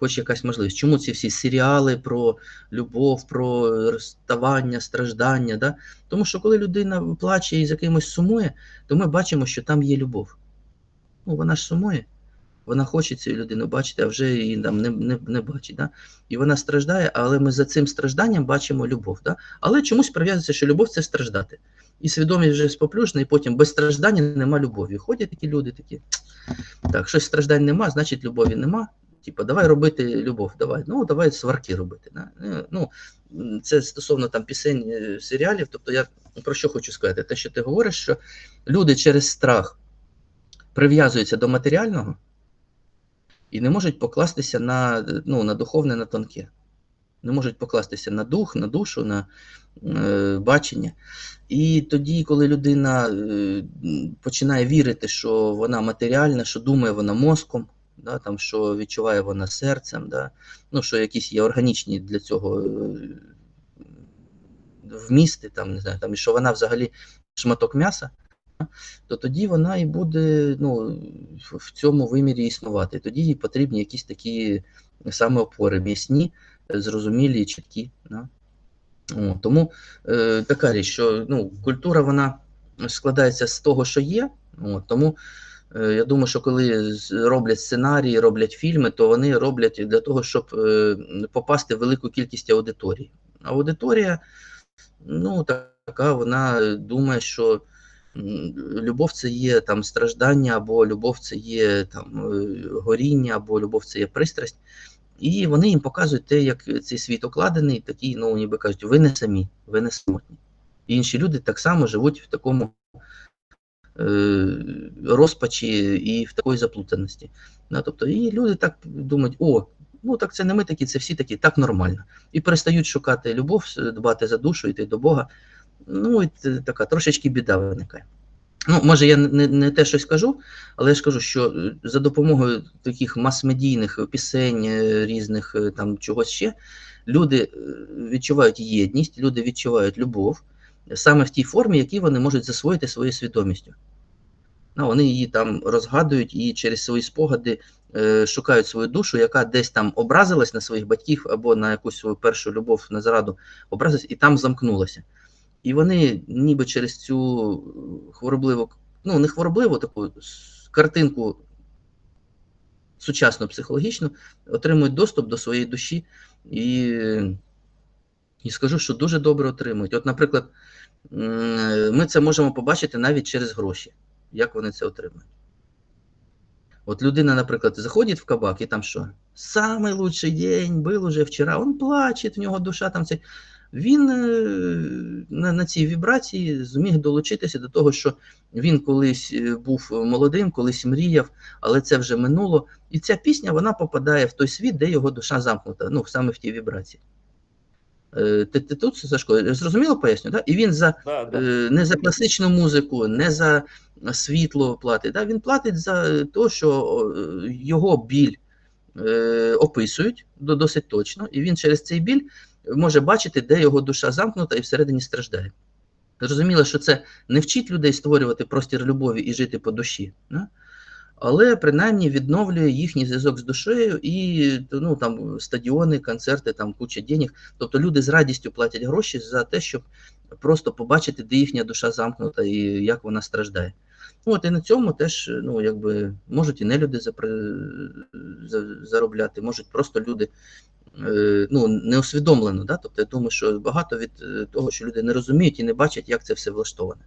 хоч якась можливість. Чому ці всі серіали про любов, про розставання, страждання? Да? Тому що коли людина плаче і за кимось сумує, то ми бачимо, що там є любов. Ну, вона ж сумує, вона хоче цю людину бачити, а вже її там не, не, не бачить. Да? І вона страждає, але ми за цим стражданням бачимо любов. Да? Але чомусь прив'язується, що любов це страждати. І свідомість вже споплюшна, і потім без страждання нема любові. Ходять такі люди, такі. Так, щось страждань нема, значить любові нема. Типа, давай робити любов, давай. Ну, давай сварки робити. Да? Е, Ну, це стосовно там пісень, е, серіалів. Тобто, я про що хочу сказати? Те, що ти говориш, що люди через страх прив'язуються до матеріального і не можуть покластися на, е, ну, на духовне, на тонке. Не можуть покластися на дух, на душу, на е, бачення. І тоді, коли людина е, починає вірити, що вона матеріальна, що думає вона мозком, да, там, що відчуває вона серцем, да, ну, що якісь є органічні для цього е, вмісти, там, не знаю, там, і що вона взагалі шматок м'яса, то тоді вона і буде ну, в- цьому вимірі існувати. Тоді їй потрібні якісь такі саме опори м'ясні, зрозумілі чіткі. Да? О, тому е, така річ, що ну, культура вона складається з того, що є. О, тому я думаю, що коли роблять сценарії, роблять фільми, то вони роблять для того, щоб е, попасти в велику кількість аудиторії. Аудиторія, ну, така, вона думає, що любов це є там страждання, або любов це є там е, горіння, або любов це є пристрасть. І вони їм показують те, як цей світ окладений, такий, ну ніби кажуть, ви не самі, ви не самотні. Інші люди так само живуть в такому е, розпачі і в такої заплутаності. Да, тобто, і люди так думають, о, ну так це не ми такі, це всі такі, так нормально. І перестають шукати любов, дбати за душу, йти до Бога. Ну, і така трошечки біда виникає. Ну, може, я не, не те щось кажу, але я ж кажу, що е, за допомогою таких мас-медійних пісень, е, різних е, там чогось ще, люди е, відчувають єдність, люди відчувають любов саме в тій формі, які вони можуть засвоїти своєю свідомістю. Ну, вони її там розгадують і через свої спогади е, шукають свою душу, яка десь там образилась на своїх батьків або на якусь свою першу любов на зраду, образилась і там замкнулася. І вони ніби через цю хворобливу, ну не хворобливу таку картинку сучасну психологічну, отримують доступ до своєї душі і, і скажу, що дуже добре отримують. От, наприклад, ми це можемо побачити навіть через гроші, як вони це отримують. От людина, наприклад, заходить в кабак, і там що? Самий лучший день был уже вчора. Он плаче, в нього душа там цей. Він е, на, на цій вібрації зміг долучитися до того, що він колись е, був молодим, колись мріяв, але це вже минуло. І ця пісня вона попадає в той світ, де його душа замкнута, ну саме в тій вібрації. Е, Ти, ти тут, Сашко, зрозуміло поясню? Да? І він за Да, да. Не за класичну музику, не за світло платить. Да? Він платить за те, що його біль е, описують досить точно, і він через цей біль може бачити, де його душа замкнута і всередині страждає. Зрозуміло, що це не вчить людей створювати простір любові і жити по душі. Да? Але принаймні відновлює їхній зв'язок з душею і ну, там, стадіони, концерти, там куча денег. Тобто люди з радістю платять гроші за те, щоб просто побачити, де їхня душа замкнута і як вона страждає. От і на цьому теж ну, якби, можуть і не люди запри... заробляти, можуть просто люди е, ну, не усвідомлено. Да? Тобто я думаю, що багато від е, того, що люди не розуміють і не бачать, як це все влаштоване.